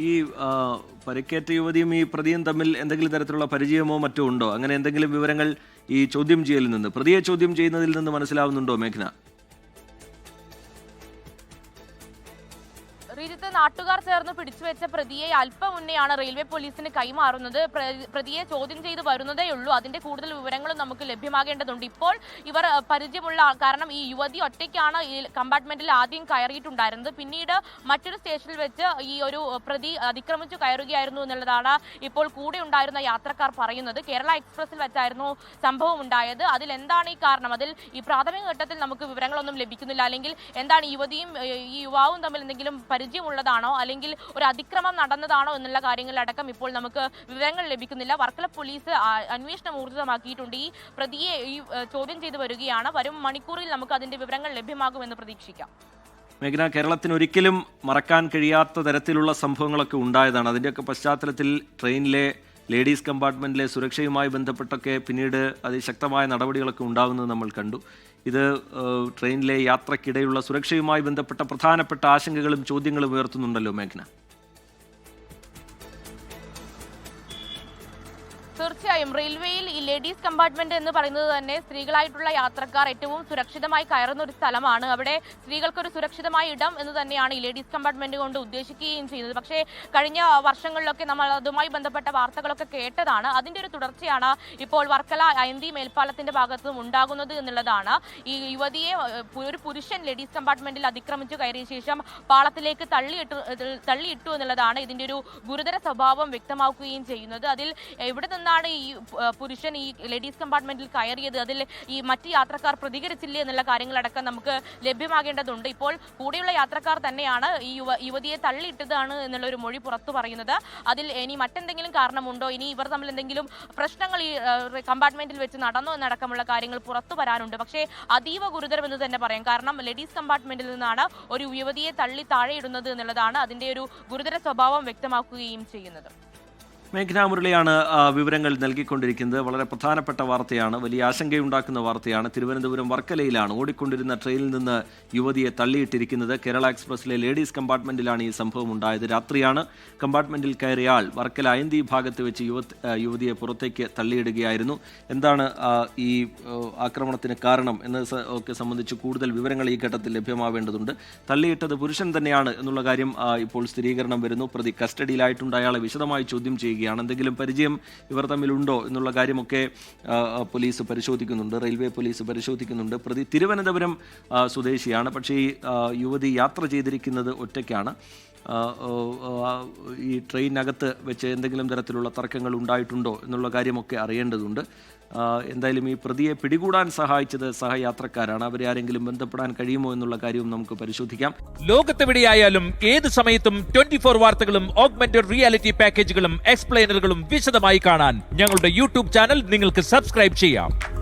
ഈ പരിക്കേറ്റ യുവതിയും ഈ പ്രതിയും തമ്മിൽ എന്തെങ്കിലും തരത്തിലുള്ള പരിചയമോ മറ്റോ ഉണ്ടോ? അങ്ങനെ എന്തെങ്കിലും വിവരങ്ങൾ ഈ ചോദ്യം ചെയ്യലിൽ നിന്ന് പ്രതിയെ ചോദ്യം ചെയ്യുന്നതിൽ നിന്ന് മനസ്സിലാവുന്നുണ്ടോ മേഘന? ശ്രീജിത്ത് നാട്ടുകാർ ചേർന്ന് പിടിച്ചുവെച്ച പ്രതിയെ അല്പം മുന്നെയാണ് റെയിൽവേ പോലീസിന് കൈമാറുന്നത്. പ്രതിയെ ചോദ്യം ചെയ്ത് വരുന്നതേ ഉള്ളൂ. അതിന്റെ കൂടുതൽ വിവരങ്ങളും നമുക്ക് ലഭ്യമാകേണ്ടതുണ്ട്. ഇപ്പോൾ ഇവർ പരിചയമുള്ള കാരണം ഈ യുവതി ഒറ്റയ്ക്കാണ് ഈ കമ്പാർട്ട്മെന്റിൽ ആദ്യം കയറിയിട്ടുണ്ടായിരുന്നത്. പിന്നീട് മറ്റൊരു സ്റ്റേഷനിൽ വെച്ച് ഈ ഒരു പ്രതി അതിക്രമിച്ചു കയറുകയായിരുന്നു എന്നുള്ളതാണ് ഇപ്പോൾ കൂടെ ഉണ്ടായിരുന്ന യാത്രക്കാർ പറയുന്നത്. കേരള എക്സ്പ്രസിൽ വെച്ചായിരുന്നു സംഭവം ഉണ്ടായത്. അതിൽ എന്താണ് ഈ കാരണം? അതിൽ ഈ പ്രാഥമിക ഘട്ടത്തിൽ നമുക്ക് വിവരങ്ങളൊന്നും ലഭിക്കുന്നില്ല. അല്ലെങ്കിൽ എന്താണ് യുവതിയും ഈ യുവാവും തമ്മിൽ എന്തെങ്കിലും പരിചയമുള്ളതാണോ അല്ലെങ്കിൽ ഒരു അതിക്രമം നടന്നതാണോ എന്നുള്ള കാര്യങ്ങളിലടക്കം ഇപ്പോൾ നമുക്ക് വിവരങ്ങൾ ലഭിക്കുന്നില്ല. വർക്കല പോലീസ് അന്വേഷണം ഊർജിതമാക്കിയിട്ടുണ്ട്. ഈ പ്രതിയെ ഈ ചോദ്യം ചെയ്തു വരികയാണ്. വരും മണിക്കൂറിൽ നമുക്ക് അതിന്റെ വിവരങ്ങൾ ലഭ്യമാകുമെന്ന് പ്രതീക്ഷിക്കാം. മേഘന കേരളത്തിന് ഒരിക്കലും മറക്കാൻ കഴിയാത്ത തരത്തിലുള്ള സംഭവങ്ങളൊക്കെ ഉണ്ടായതാണ്. അതിന്റെയൊക്കെ പശ്ചാത്തലത്തിൽ ട്രെയിനിലെ ലേഡീസ് കമ്പാർട്ട്മെന്റിലെ സുരക്ഷയുമായി ബന്ധപ്പെട്ടൊക്കെ പിന്നീട് അതിശക്തമായ നടപടികളൊക്കെ ഉണ്ടാകുന്നത് നമ്മൾ കണ്ടു. ഇത് ട്രെയിനിലെ യാത്രക്കിടെയുള്ള സുരക്ഷയുമായി ബന്ധപ്പെട്ട പ്രധാനപ്പെട്ട ആശങ്കകളും ചോദ്യങ്ങളും ഉയർത്തുന്നുണ്ടല്ലോ മേഘന. തീർച്ചയായും. റെയിൽവേയിൽ ഈ ലേഡീസ് കമ്പാർട്ട്മെന്റ് എന്ന് പറയുന്നത് തന്നെ സ്ത്രീകളായിട്ടുള്ള യാത്രക്കാർ ഏറ്റവും സുരക്ഷിതമായി കയറുന്ന ഒരു സ്ഥലമാണ്. അവിടെ സ്ത്രീകൾക്കൊരു സുരക്ഷിതമായ ഇടം എന്ന് തന്നെയാണ് ഈ ലേഡീസ് കമ്പാർട്ട്മെന്റ് കൊണ്ട് ഉദ്ദേശിക്കുകയും ചെയ്യുന്നത്. പക്ഷേ കഴിഞ്ഞ വർഷങ്ങളിലൊക്കെ നമ്മൾ അതുമായി ബന്ധപ്പെട്ട വാർത്തകളൊക്കെ കേട്ടതാണ്. അതിന്റെ ഒരു തുടർച്ചയാണ് ഇപ്പോൾ വർക്കല അയന്തി മേൽപ്പാലത്തിന്റെ ഭാഗത്തും ഉണ്ടാകുന്നത് എന്നുള്ളതാണ്. ഈ യുവതിയെ ഒരു പുരുഷൻ ലേഡീസ് കമ്പാർട്ട്മെന്റിൽ അതിക്രമിച്ചു കയറിയ ശേഷം പാളത്തിലേക്ക് തള്ളിയിട്ടു തള്ളിയിട്ടു എന്നുള്ളതാണ് ഇതിന്റെ ഒരു ഗുരുതര സ്വഭാവം വ്യക്തമാക്കുകയും ചെയ്യുന്നത്. അതിൽ എവിടെ നിന്നാണ് ഈ പുരുഷൻ ഈ ലേഡീസ് കമ്പാർട്ട്മെന്റിൽ കയറിയത്. അതിൽ ഈ മറ്റ് യാത്രക്കാർ പ്രതികരിച്ചില്ലേ എന്നുള്ള കാര്യങ്ങളടക്കം നമുക്ക് ലഭ്യമാകേണ്ടതുണ്ട്. ഇപ്പോൾ കൂടെയുള്ള യാത്രക്കാർ തന്നെയാണ് ഈ യുവ യുവതിയെ തള്ളിയിട്ടതാണ് എന്നുള്ള ഒരു മൊഴി പുറത്തു പറയുന്നത്. അതിൽ ഇനി മറ്റെന്തെങ്കിലും കാരണമുണ്ടോ? ഇനി ഇവർ തമ്മിൽ എന്തെങ്കിലും പ്രശ്നങ്ങൾ ഈ കമ്പാർട്ട്മെന്റിൽ വെച്ച് നടന്നോ എന്നടക്കമുള്ള കാര്യങ്ങൾ പുറത്തു വരാനുണ്ട്. പക്ഷേ അതീവ ഗുരുതരമെന്ന് തന്നെ പറയാം. കാരണം ലേഡീസ് കമ്പാർട്ട്മെന്റിൽ നിന്നാണ് ഒരു യുവതിയെ തള്ളി താഴെയിടുന്നത് എന്നുള്ളതാണ് അതിന്റെ ഒരു ഗുരുതര സ്വഭാവം വ്യക്തമാക്കുകയും ചെയ്യുന്നത്. മേഘന മുരളിയാണ് വിവരങ്ങൾ നൽകിക്കൊണ്ടിരിക്കുന്നത്. വളരെ പ്രധാനപ്പെട്ട വാർത്തയാണ് വലിയ ആശങ്കയുണ്ടാക്കുന്ന വാർത്തയാണ്. തിരുവനന്തപുരം വർക്കലയിലാണ് ഓടിക്കൊണ്ടിരുന്ന ട്രെയിനിൽ നിന്ന് യുവതിയെ തള്ളിയിട്ടിരിക്കുന്നത്. കേരള എക്സ്പ്രസിലെ ലേഡീസ് കമ്പാർട്ട്മെന്റിലാണ് ഈ സംഭവം ഉണ്ടായത്. രാത്രിയാണ് കമ്പാർട്ട്മെന്റിൽ കയറിയ ആൾ വർക്കല അയന്തി ഭാഗത്ത് വെച്ച് യുവ യുവതിയെ പുറത്തേക്ക് തള്ളിയിടുകയായിരുന്നു. എന്താണ് ഈ ആക്രമണത്തിന് കാരണം എന്ന് ഒക്കെ സംബന്ധിച്ച് കൂടുതൽ വിവരങ്ങൾ ഈ ഘട്ടത്തിൽ ലഭ്യമാവേണ്ടതുണ്ട്. തള്ളിയിട്ടത് പുരുഷൻ തന്നെയാണ് എന്നുള്ള കാര്യം ഇപ്പോൾ സ്ഥിരീകരണം വരുന്നു. പ്രതി കസ്റ്റഡിയിലായിട്ടുണ്ട്. അയാളെ വിശദമായി ചോദ്യം ചെയ്യുകയാണ്. എന്തെങ്കിലും പരിചയം ഇവർ തമ്മിലുണ്ടോ എന്നുള്ള കാര്യമൊക്കെ പോലീസ് പരിശോധിക്കുന്നുണ്ട്. റെയിൽവേ പോലീസ് പരിശോധിക്കുന്നുണ്ട്. പ്രതി തിരുവനന്തപുരം സ്വദേശിയാണ്. പക്ഷേ ഈ യുവതി യാത്ര ചെയ്തിരിക്കുന്നത് ഒറ്റയ്ക്കാണ്. ഈ ട്രെയിനകത്ത് വെച്ച് എന്തെങ്കിലും തരത്തിലുള്ള തർക്കങ്ങൾ ഉണ്ടായിട്ടുണ്ടോ എന്നുള്ള കാര്യമൊക്കെ അറിയേണ്ടതുണ്ട്. എന്തായാലും ഈ പ്രതിയെ പിടികൂടാൻ സഹായിച്ചത് സഹയാത്രക്കാരാണ്. അവരെ ആരെങ്കിലും ബന്ധപ്പെടാൻ കഴിയുമോ എന്നുള്ള കാര്യവും നമുക്ക് പരിശോധിക്കാം. ലോകത്തെവിടെയായാലും ഏത് സമയത്തും ട്വന്റി ഫോർ വാർത്തകളും ഓഗ്മെന്റഡ് റിയാലിറ്റി പാക്കേജുകളും എക്സ്പ്ലെയിനറുകളും വിശദമായി കാണാൻ ഞങ്ങളുടെ യൂട്യൂബ് ചാനൽ നിങ്ങൾക്ക് സബ്സ്ക്രൈബ് ചെയ്യാം.